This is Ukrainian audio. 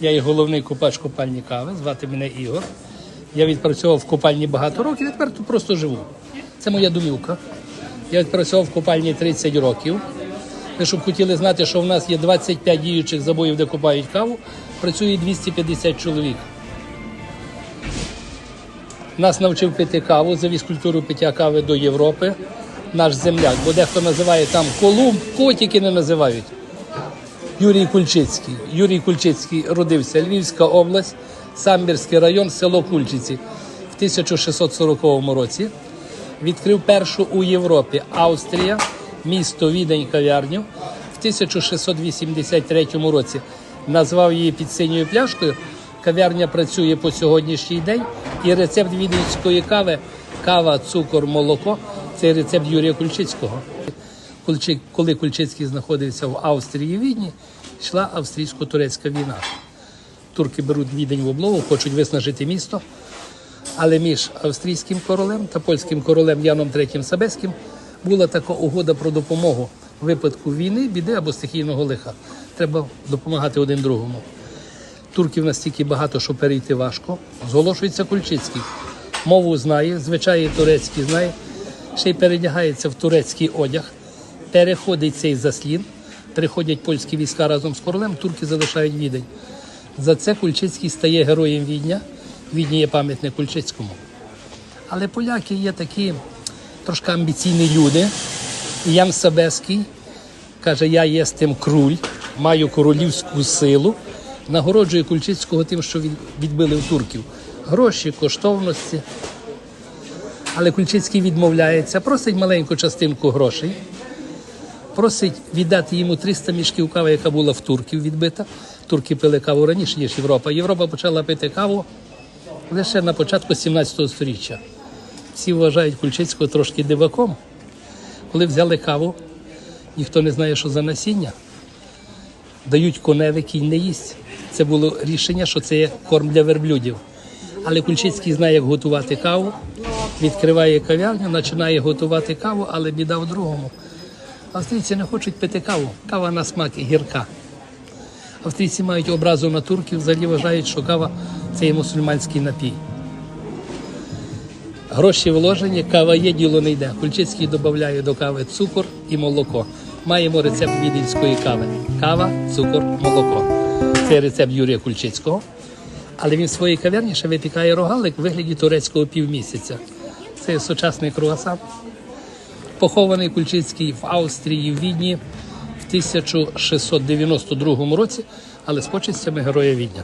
Я є головний купач купальні кави, звати мене Ігор. Я відпрацьовував в купальні багато років, я тепер тут просто живу. Це моя домівка. Я відпрацьовував в купальні 30 років. Ви щоб хотіли знати, що в нас є 25 діючих забоїв, де купають каву, працює 250 чоловік. Нас навчив пити каву, завіз культуру пиття кави до Європи. Наш земляк, бо дехто називає там Колумб, кого тільки не називають. Юрій Кульчицький. Юрій Кульчицький родився Львівська область, Самбірський район, село Кульчиці в 1640 році. Відкрив першу у Європі Австрія, місто Відень кав'ярню в 1683 році. Назвав її під синьою пляшкою. Кав'ярня працює по сьогоднішній день. І рецепт віденської кави кава, цукор, молоко це рецепт Юрія Кульчицького. Коли Кульчицький знаходився в Австрії і Відні, йшла австрійсько-турецька війна. Турки беруть відень в облогу, хочуть виснажити місто. Але між австрійським королем та польським королем Яном III Сабеським була така угода про допомогу в випадку війни, біди або стихійного лиха. Треба допомагати один другому. Турків настільки багато, що перейти важко. Зголошується Кульчицький. Мову знає, звичаї турецькі знає, ще й передягається в турецький одяг, переходить цей заслін, приходять польські війська разом з королем, турки залишають відень. За це Кульчицький стає героєм Відня. Відні є пам'ятник Кульчицькому. Але поляки є такі трошки амбіційні люди. Ян Сабеський каже: я є тим круль, маю королівську силу, нагороджує Кульчицького тим, що від- відбили в турків. Гроші, коштовності. Але Кульчицький відмовляється, просить маленьку частинку грошей, просить віддати йому 300 мішків кави, яка була в турків відбита. Турки пили каву раніше, ніж Європа. Європа почала пити каву лише на початку 17 століття. Всі вважають Кульчицького трошки диваком. Коли взяли каву, ніхто не знає, що за насіння. Дають коневі, кінь не їсть. Це було рішення, що це є корм для верблюдів. Але Кульчицький знає, як готувати каву, відкриває кав'ярню, починає готувати каву, але біда в другому. Австрійці не хочуть пити каву. Кава на смак гірка. Австрійці мають образу на турків, взагалі вважають, що кава це є мусульманський напій. Гроші вложені, кава є, діло не йде. Кульчицький додає до кави цукор і молоко. Маємо рецепт віденської кави. Кава, цукор, молоко. Це рецепт Юрія Кульчицького. Але він в своїй кав'ярні ще випікає рогалик в вигляді турецького півмісяця. Це сучасний круасан. Похований Кульчицький в Австрії, в Відні в 1692 році, але з почестями героя Відня.